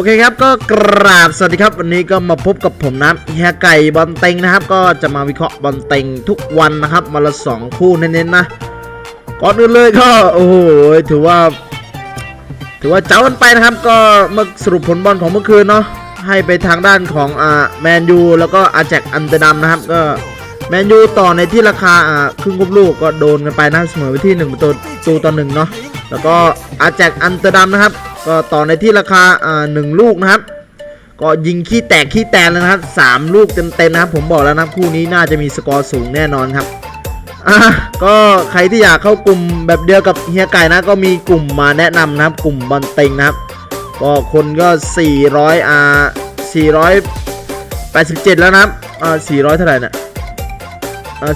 อเคครับก็กราบสวัสดีครับ วันนี้ก็มาพบกับผมนะเฮียไก่บอลเต็งนะครับ ก็จะมาวิเคราะห์บอลเต็งทุกวันนะครับมาละสองคู่เน้นๆนะก่อนอื่นเลยก็โอ้โหถือว่า ถือว่าเจ้ากันไปนะครับ ก็มาสรุปผลบอลของเมื่อคืนเนาะให้ไปทางด้านของอ่าแมนยูแล้วก็อาแจกอันเตอร์ดัมนะครับ ก็แมนยูต่อในที่ราคาอ่าครึ่งครบลูกก็โดนกันไปนะเสมอไปที่1ประตูตูต่อหนึ่งเนาะแล้วก็อาแจกอันเตอร์ดัมนะครับ ก็ต่อในที่ราคาอ่าหนึ่งลูกนะครับ ก็ยิงขี้แตกขี้แตนเลยนะครับสามลูกเต็มๆนะครับ ผมบอกแล้วนะครู่นี้น่าจะมีสกอร์สูงแน่นอนครับอะก็ใครที่อยากเข้ากลุ่มแบบเดียวกับเฮียไก่นะ ก็มีกลุ่มมาแนะนำนะครับ กลุ่มบอลเต็งนะครับ ก็คนก็400อ่า487 แล้วนะครับอ่า400 เท่าไหร่เนี่ยอ่า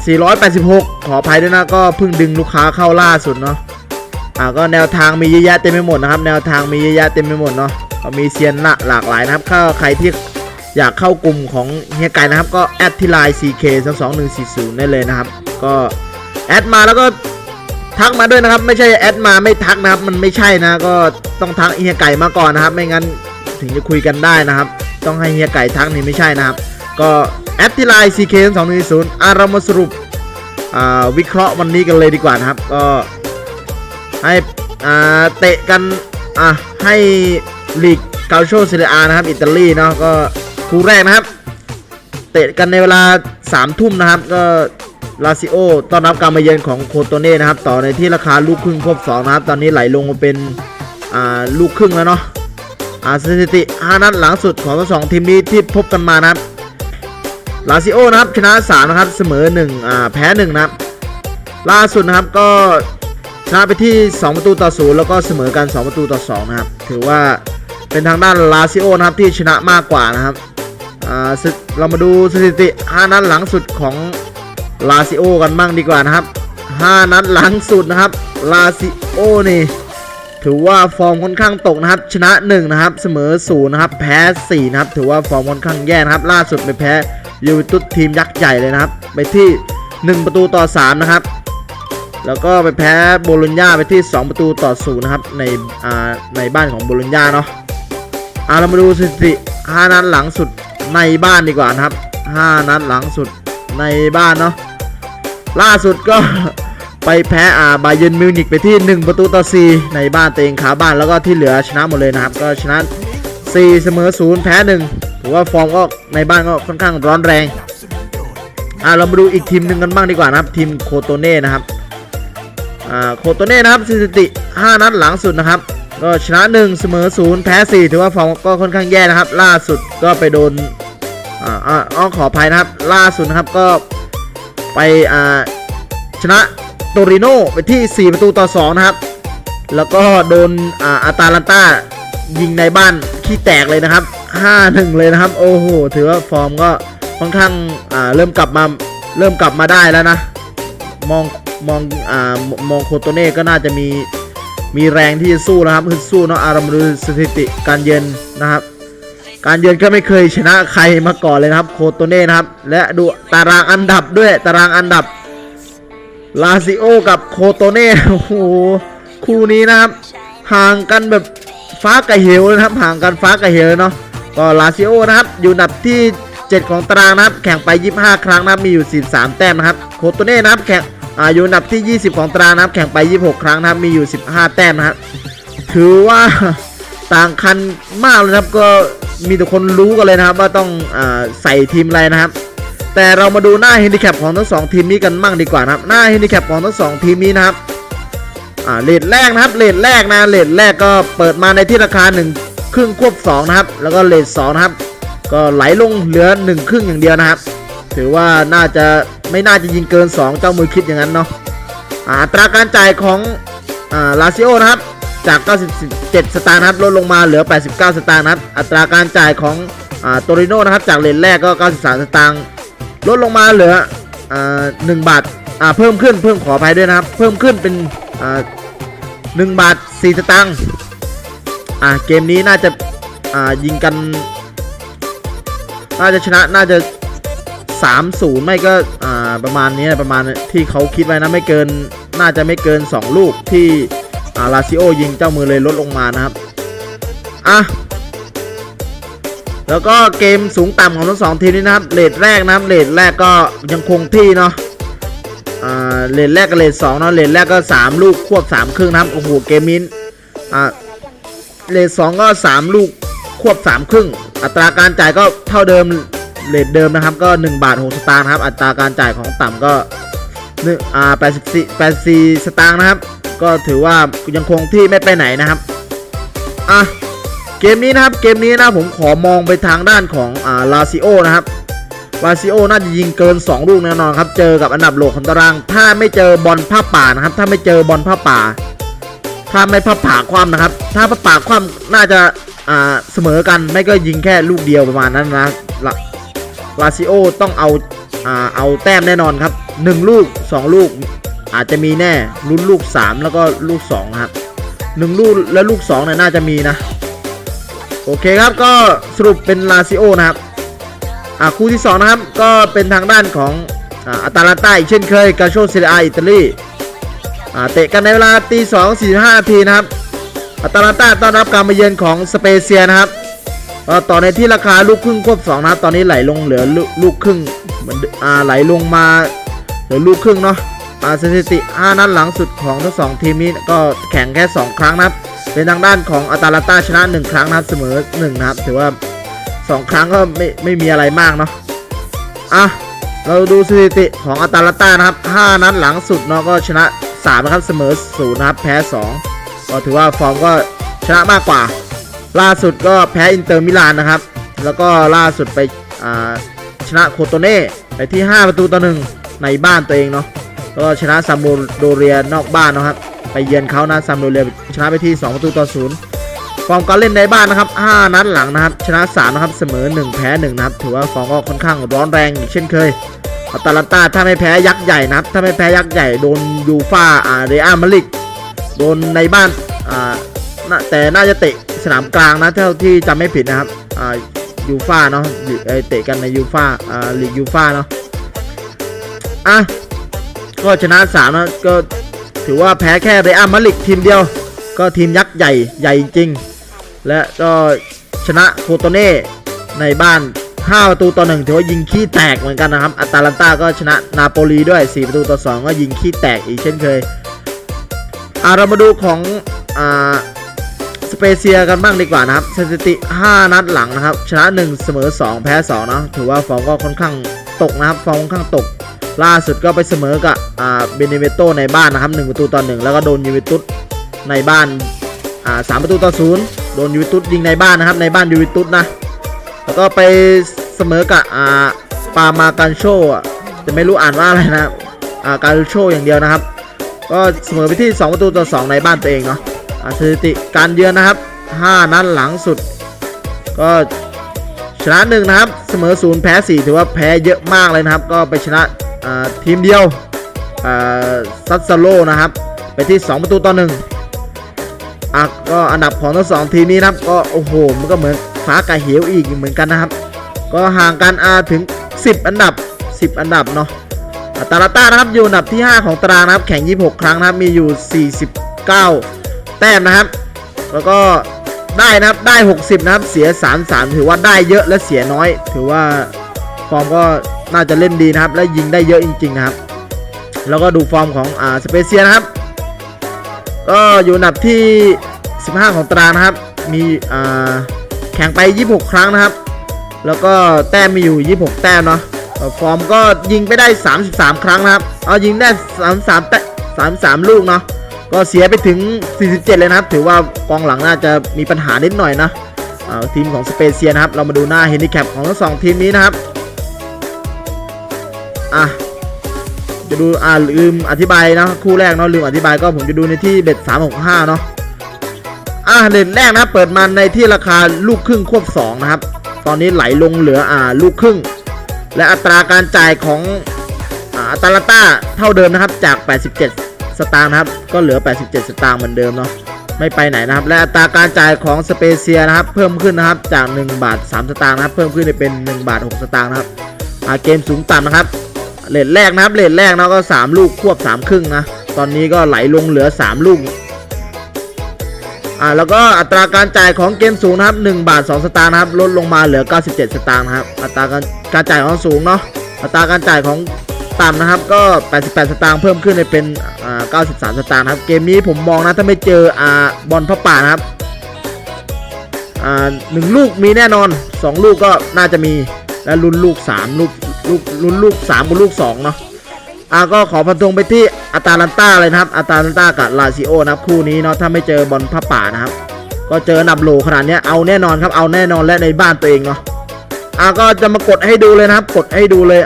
486 ขออภัยด้วยนะ ก็เพิ่งดึงลูกค้าเข้าล่าสุดเนาะ อ่าก็แนวทางมีเยอะแยะเต็มไปหมดนะครับ แนวทางมีเยอะแยะเต็มไปหมดเนาะก็มีเซียนละหลากหลายนะครับถ้าใครที่อยากเข้ากลุ่มของเฮียไก่นะครับ ก็แอดที่ไลน์ CK 2 2 1 4 0ได้เลยนะครับ ก็แอดมาแล้วก็ทักมาด้วยนะครับ ไม่ใช่แอดมาไม่ทักนะครับ มันไม่ใช่นะก็ต้องทักเฮียไก่มาก่อนนะครับ ไม่งั้นถึงจะคุยกันได้นะครับ ต้องให้เฮียไก่ทักนี่ไม่ใช่นะครับ ก็แอดที่ไลน์ CK 2 2 1 4 0อะเรามาสรุปอ่าวิเคราะห์วันนี้กันเลยดีกว่านะครับ ก็ ให้อ่าเตะกันอะให้ลีกกาโชเซเรียนะครับอิตาลีเนาะก็คู่แรกนะครับ เตะกันในเวลา3ามทุ่มนะครับ ก็ลาซิโอต้อนรับการมาเยือนของโคโตเน่นะครับ ต่อในที่ราคาลูกครึ่งครบ2นะครับ ตอนนี้ไหลลงมาเป็นอ่าลูกครึ่งแล้วเนาะอาสถิติ5นัดหลังสุดของทั้งสองทีมนี้ที่พบกันมานะครับลาซิโอนะครับชนะ3นะครับเสมอ1อ่าแพ้1นะครับล่าสุดนะครับก็ ชนะไปที่ 2 ประตูต่อศูนย์แล้วก็เสมอกัน 2 ประตูต่อ2นะครับ ถือว่าเป็นทางด้านลาซิโอนะครับที่ชนะมากกว่านะครับเรามาดูสถิติ 5 นัดหลังสุดของลาซิโอกันบ้างดีกว่านะครับ 5 นัดหลังสุดนะครับลาซิโอนี่ถือว่าฟอร์มค่อนข้างตกนะครับ ชนะ 1 นะครับ เสมอ0นะครับแพ้4นะครับ ถือว่าฟอร์มค่อนข้างแย่นะครับ ล่าสุดไปแพ้ยูเวนตุสทีมยักษ์ใหญ่เลยนะครับ ไปที่ 1 ประตูต่อ 3 นะครับ แล้วก็ไปแพ้โบโลญญาไปที่ 2 ประตูต่อศูนย์นะครับในอ่าในบ้านของโบโลญญาเนาะเอาเรามาดูสถิติ5นัดหลังสุดในบ้านดีกว่านะครับ 5 นัดหลังสุดในบ้านเนาะล่าสุดก็ไปแพ้อ่าบาเยร์นมิวนิกไปที่ 1 ประตูต่อ 4 ในบ้านตัวเองขาบ้านแล้วก็ที่เหลือชนะหมดเลยนะครับ ก็ชนะ 4 เสมอ 0 แพ้ 1 ถือว่าฟอร์มก็ในบ้านก็ค่อนข้างร้อนแรงอ่าเรามาดูอีกทีมหนึ่งกันบ้างดีกว่านะครับ ทีมโคโตเน่นะครับ โคโตเน่นะครับสถิติ 5 นัดหลังสุดนะครับ ก็ชนะ 1 เสมอ 0 แพ้ 4 ถือว่าฟอร์มก็ค่อนข้างแย่นะครับ ล่าสุดก็ไปโดนอ่าอ้อขออภัยนะครับ ล่าสุดนะครับก็ไปอ่าชนะโตริโนไปที่ 4 ประตูต่อ 2 นะครับ แล้วก็โดนอ่าอาตาลันตายิงในบ้านขี้แตกเลยนะครับ 5-1 เลยนะครับ โอ้โห ถือว่าฟอร์มก็ค่อนข้างอ่าเริ่มกลับมาเริ่มกลับมาได้แล้วนะ มอง มองอ่ามองโคโตเน่ก็น่าจะมีมีแรงที่จะสู้นะครับคือสู้เนาะอารามดูสถิติการเยือนนะครับ การเยือนก็ไม่เคยชนะใครมาก่อนเลยนะครับ โคโตเน่นะครับ และดูตารางอันดับด้วยตารางอันดับลาซิโอกับโคโตเน่โอ้โหคู่นี้นะครับ ห่างกันแบบฟ้ากับเหวนะครับ ห่างกันฟ้ากับเหวเลยเนาะก็ลาซิโอนะครับ อยู่อันดับที่ 7 ของตารางนะครับ แข่งไป 25 ครั้งนะครับ มีอยู่ 43 แต้มนะครับ โคโตเน่นะครับแข่ง อายู่อันดับที่ 20 ของตารางนะครับแข่งไป 26 ครั้งนะครับมีอยู่ 15 แต้มนะครับถือว่าต่างคันมากเลยนะครับก็มีแต่คนรู้กันเลยนะครับ ว่าต้องอใส่ทีมอะไรนะครับ แต่เรามาดูหน้าเฮนดิแคปของทั้งสองทีมนี้กันบ้างดีกว่านะครับ หน้าเฮนดิแคปของทั้งสองทีมนี้นะครับเลทแรกนะครับเลทแรกนะเลทแรกก็เปิดมาในที่ราคา1ครึ่งควบ2นะครับ แล้วก็เลท2นะครับ ก็ไหลลงเหลือ1ครึ่งอย่างเดียวนะครับ ถือว่าน่าจะ ไม่น่าจะยิงเกิน 2 เจ้ามือคิดอย่างนั้นเนาะอัตราการจ่ายของลาซิโอนะครับจาก 97 สตางค์นะครับลดลงมาเหลือ 89 สตางค์นะครับอัตราการจ่ายของโตริโนนะครับจากเลนแรกก็ 93 สตางค์ลดลงมาเหลืออ่า1บาทเพิ่มขึ้นเพิ่มขออภัยด้วยนะครับ เพิ่มขึ้นเป็นอ่า1บาท4สตางค์เกมนี้น่าจะยิงกัน น่าจะชนะน่าจะ 3-0 ไม่ก็อ่าประมาณนี้ประมาณที่เขาคิดไว้นะไม่เกินน่าจะไม่เกิน 2 ลูกที่อาลาซิโอยิงเจ้ามือเลยลดลงมานะครับอะแล้วก็เกมสูงต่ำของทั้งสองทีมนี้นะครับเลทแรกนะครับเลทแรกก็ยังคงที่เนาะอ่าเลทแรกกับเลทสองเนาะเลทแรกก็ 3 ลูกควบ3ครึ่งนะครับโอ้โหเกมนี้อ่าเลทสองก็ 3 ลูกควบ3ครึ่งอัตราการจ่ายก็เท่าเดิม เลทเดิมนะครับก็ 1 บาท 6 สตางค์นะครับ อัตราการจ่ายของต่ำก็หนึ่งอ่า84 84 สตางค์นะครับ ก็ถือว่ายังคงที่ไม่ไปไหนนะครับอะเกมนี้นะครับเกมนี้นะผมขอมองไปทางด้านของอ่าลาซิโอนะครับลาซิโอน่าจะยิงเกิน 2 ลูกแน่นอนครับ เจอกับอันดับโลกของตาราง ถ้าไม่เจอบอลผ้าป่านะครับ ถ้าไม่เจอบอลผ้าป่า ถ้าไม่ผ้าป่าคว่ำนะครับ ถ้าผ้าป่าคว่ำน่าจะอ่าเสมอกันไม่ก็ยิงแค่ลูกเดียวประมาณนั้นนะ ลาซิโอต้องเอาอ่าเอาแต้มแน่นอนครับ 1 ลูก 2 ลูกอาจจะมีแน่ลุ้นลูก 3 แล้วก็ลูก2ครับหนึ่งลูกและลูก2เนี่ยน่าจะมีนะ โอเคครับก็สรุปเป็นลาซิโอนะครับอ่าคู่ที่ 2 นะครับ ก็เป็นทางด้านของอัตาลาต้าอีกเช่นเคยกาโชเซเรียอิตาลีอ่าเตะกันในเวลาตีสองสี่ห้านาทีนะครับอัตาลาต้าต้อนรับการมาเยือนของสเปเซียนะครับ ต่อในที่ราคาลูกครึ่งควบสองนะตอนนี้ไหลลงเหลือลูกครึ่งเหมือนอ่าไหลลงมาเหลือลูกครึ่งเนาะอ่าสถิติ 5 นัดหลังสุดของทั้งสองทีมนี้ก็แข่งแค่ 2 ครั้งนะเป็นทางด้านของอัตาลาต้าชนะ 1 ครั้งนับเสมอ1นะครับถือว่า 2 ครั้งก็ไม่ไม่มีอะไรมากเนาะอะเราดูสถิติของอัตาลาต้านะครับ 5 นัดหลังสุดเนาะก็ชนะ3นะครับเสมอ0นะครับแพ้2ก็ถือว่าฟอร์มก็ชนะมากกว่า ล่าสุดก็แพ้อินเตอร์มิลานนะครับ แล้วก็ล่าสุดไปชนะโคโตเน่ไปที่ 5 ประตูต่อหนึ่งในบ้านตัวเองเนาะแล้วก็ชนะซามูโดเรียนอกบ้านนะครับ ไปเยือนเขานะซามูโดเรียชนะไปที่ 2 ประตูต่อศูนย์ฟอร์มการเล่นในบ้านนะครับ 5 นัดหลังนะครับ ชนะ 3 นะครับ เสมอ 1 แพ้ 1 นะครับ ถือว่าฟอร์มก็ค่อนข้างร้อนแรงอีกเช่นเคยอัตาลันตาถ้าไม่แพ้ยักษ์ใหญ่นะครับ ถ้าไม่แพ้ยักษ์ใหญ่โดนยูฟ่าอาเรอัลมาดริดโดนในบ้านอ่า แต่น่าจะเตะสนามกลางนะเท่าที่จำไม่ผิดนะครับอ่ายูฟ่าเนาะเตะกันในยูฟ่าอ่าลีกยูฟ่าเนาะอะก็ชนะสามนะก็ถือว่าแพ้แค่เรอัลมาดริดทีมเดียว ก็ทีมยักษ์ใหญ่ใหญ่จริง และก็ชนะโคโตเน่ในบ้าน5ประตูต่อหนึ่งถือว่ายิงขี้แตกเหมือนกันนะครับอัตาลันตาก็ชนะนาโปลีด้วย 4 ประตูต่อ 2 ก็ยิงขี้แตกอีกเช่นเคยอ่าเรามาดูของอ่า สเปเซียกันบ้างดีกว่านะครับสถิติ 5 นัดหลังนะครับ ชนะ 1 เสมอ 2 แพ้ 2 นะ ถือว่าฟอร์มก็ค่อนข้างตกนะครับ ฟอร์มค่อนข้างตก ล่าสุดก็ไปเสมอกับอ่าเบเนเวโตในบ้านนะครับ1ประตูต่อ1แล้วก็โดนยูเวนตุสในบ้านอ่า3ประตูต่อ0โดนยูเวนตุสยิงในบ้านนะครับ ในบ้านยูเวนตุสนะ แล้วก็ไปเสมอกับอ่าปามากันโชจะไม่รู้อ่านว่าอะไรนะอ่าการโชอย่างเดียวนะครับ ก็เสมอไปที่ 2 ประตูต่อ 2 ในบ้านตัวเองเนาะ สถิติการเยือนนะครับ 5 นัดหลังสุด ก็ชนะ1นะครับ เสมอ0แพ้ 4 ถือว่าแพ้เยอะมากเลยนะครับ ก็ไปชนะทีมเดียวซัตซาโลนะครับ ไปที่ 2 ประตูต่อ1อะก็อันดับของทั้งสองทีมนี้นะครับ ก็โอ้โห มันก็เหมือนฟ้ากับเหวอีกเหมือนกันนะครับ ก็ห่างกันอาถึง 10 อันดับ 10 อันดับเนาะอะตาลาต้านะครับอยู่อันดับที่ 5 ของตารางนะครับ แข่ง 26 ครั้งนะครับ มีอยู่ 49 แต้มนะครับ แล้วก็ได้นะครับได้ 60 นะครับ เสีย 33 ถือว่าได้เยอะและเสียน้อย ถือว่าฟอร์มก็น่าจะเล่นดีนะครับ และยิงได้เยอะจริง ๆ นะครับ แล้วก็ดูฟอร์มของอ่าสเปเซียนะครับ ก็อยู่อันดับที่ 15 ของตารางนะครับ มีอ่าแข่งไป 26 ครั้งนะครับ แล้วก็แต้มมีอยู่ 26 แต้มเนาะฟอร์มก็ยิงไปได้ 33 ครั้งนะครับ เอายิงได้ 33 แต้33 ลูกเนาะ ก็เสียไปถึง 47 เลยนะครับ ถือว่ากองหลังน่าจะมีปัญหานิดหน่อยนะอ่าทีมของสเปเซียนะครับ เรามาดูหน้าเฮนดิแคปของทั้งสองทีมนี้นะครับ อะ จะดู อ่าลืมอธิบายนะ คู่แรกเนาะลืมอธิบายก็ผมจะดูในที่เบ็ด365 เนาะ อะเลนแรกนะเปิดมาในที่ราคาลูกครึ่งควบ 2 นะครับ ตอนนี้ไหลลงเหลืออ่าลูกครึ่ง และอัตราการจ่ายของอ่าอัตาลาต้าเท่าเดิมนะครับจาก 87 สตางค์นะครับ ก็เหลือ 87 สตางค์เหมือนเดิมเนาะไม่ไปไหนนะครับ และอัตราการจ่ายของสเปเซียนะครับ เพิ่มขึ้นนะครับจาก 1 บาท 3 สตางค์นะครับเพิ่มขึ้นเป็น1บาท6สตางค์นะครับอ่าเกมสูงต่ำนะครับเลทแรกนะครับเลทแรกเนาะก็ 3 ลูกควบ 3 ครึ่งนะตอนนี้ก็ไหลลงเหลือ 3 ลูกออ่าแล้วก็อัตราการจ่ายของเกมสูงนะครับ1บาท 2 สตางค์นะครับลดลงมาเหลือ 97 สตางค์นะครับอัตราการการจ่ายของสูงเนาะอัตราการจ่ายของ ต่ำนะครับก็ 88 สตางค์เพิ่มขึ้นไปเป็นอ่า93 สตางค์ครับเกมนี้ผมมองนะถ้าไม่เจออ่าบอลพระป่านะครับอ่าหนึ่งลูกมีแน่นอน 2 ลูกก็น่าจะมีและลุ้นลูก 3 ลูกลูกลุ้นลูก3กับลูก2เนาะอ่าก็ขอพันธงไปที่อาตาลันต้าเลยนะครับอาตาลันต้ากับลาซิโอนะครับคู่นี้เนาะถ้าไม่เจอบอลผ้าป่านะครับ ก็เจอนับโหลขนาดนี้เอาแน่นอนครับเอาแน่นอนและในบ้านตัวเองเนาะอ่าก็จะมากดให้ดูเลยนะครับ กดให้ดูเลย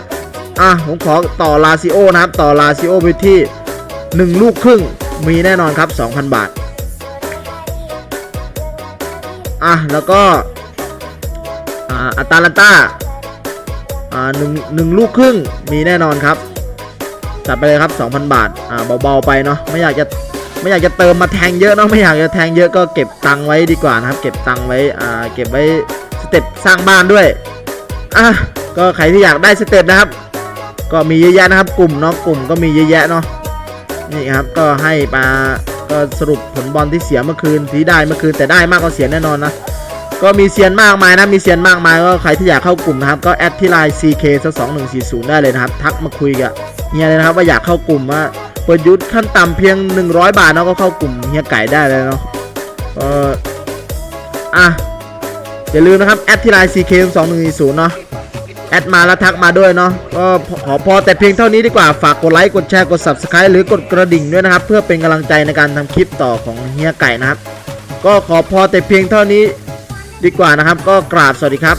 อะผมขอต่อลาซิโอนะครับ ต่อลาซิโอไปที่ 1 ลูกครึ่งมีแน่นอนครับ 2,000 บาท อะ แล้วก็อ่าอาตาลันตาอ่าหนึ่งหนึ่งลูกครึ่งมีแน่นอนครับ จัดไปเลยครับ 2,000 บาท อ่าเบาๆไปเนาะไม่อยากจะไม่อยากจะเติมมาแทงเยอะเนาะไม่อยากจะแทงเยอะก็เก็บตังค์ไว้ดีกว่านะครับ เก็บตังค์ไว้อ่าเก็บไว้สเต็ปสร้างบ้านด้วยอะก็ใครที่อยากได้สเต็ปนะครับ ก็มีเยอะแยะนะครับ กลุ่มเนาะกลุ่มก็มีเยอะแยะเนาะนี่ครับก็ให้มาก็สรุปผลบอลที่เสียเมื่อคืนที่ได้เมื่อคืนแต่ได้มากกว่าเสียแน่นอนนะก็มีเซียนมากมายนะมีเซียนมากมายก็ใครที่อยากเข้ากลุ่มนะครับก็แอดที่ไลน์ CK สัก2140ได้เลยนะครับ ทักมาคุยกับเฮียเลยนะครับว่าอยากเข้ากลุ่มว่าเปิดยุทธขั้นต่ำเพียง 100 บาทเนาะก็เข้ากลุ่มเฮียไก่ได้เลยเนาะก็อะอย่าลืมนะครับแอดที่ไลน์ CK 2140เนาะ แอดมาแล้วทักมาด้วยเนาะก็ขอพอแต่เพียงเท่านี้ดีกว่าฝากกดไลค์กดแชร์กด Subscribe หรือกดกระดิ่งด้วยนะครับ เพื่อเป็นกำลังใจในการทำคลิปต่อของเฮียไก่นะครับ ก็ขอพอแต่เพียงเท่านี้ดีกว่านะครับ ก็กราบสวัสดีครับ